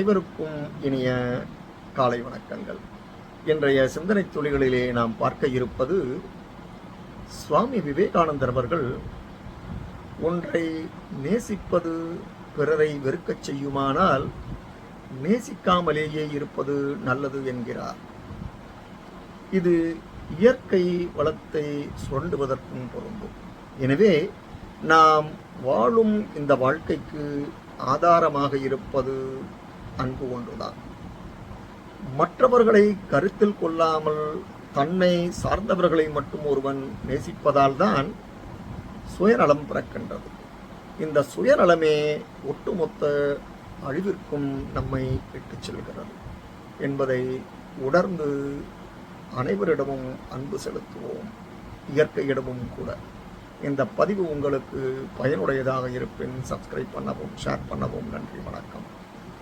அனைவருக்கும் இனிய காலை வணக்கங்கள். இன்றைய சிந்தனை துளிகளிலே நாம் பார்க்க இருப்பது சுவாமி விவேகானந்தர் அவர்கள் ஒன்றை நேசிப்பது பிறரை வெறுக்கச் செய்யுமானால் நேசிக்காமலேயே இருப்பது நல்லது என்கிறார். இது இயற்கை வளத்தை சுரண்டுவதற்கும் பொருந்தும். எனவே நாம் வாழும் இந்த வாழ்க்கைக்கு ஆதாரமாக இருப்பது அன்பு ஒன்றுதான் மற்றவர்களை கருத்தில் கொள்ளாமல் தன்னை சார்ந்தவர்களை மட்டும் ஒருவன் நேசிப்பதால் தான் சுயநலம் பிறக்கின்றது. இந்த சுயநலமே ஒட்டுமொத்த அழிவிற்கும் நம்மை இட்டுச் செல்கிறது என்பதை உணர்ந்து அனைவரிடமும் அன்பு செலுத்துவோம். இயற்கையிடமும் கூட. இந்த பதிவு உங்களுக்கு பயனுடையதாக இருப்பின் சப்ஸ்கிரைப் பண்ணவும் ஷேர் பண்ணவும் நன்றி வணக்கம்.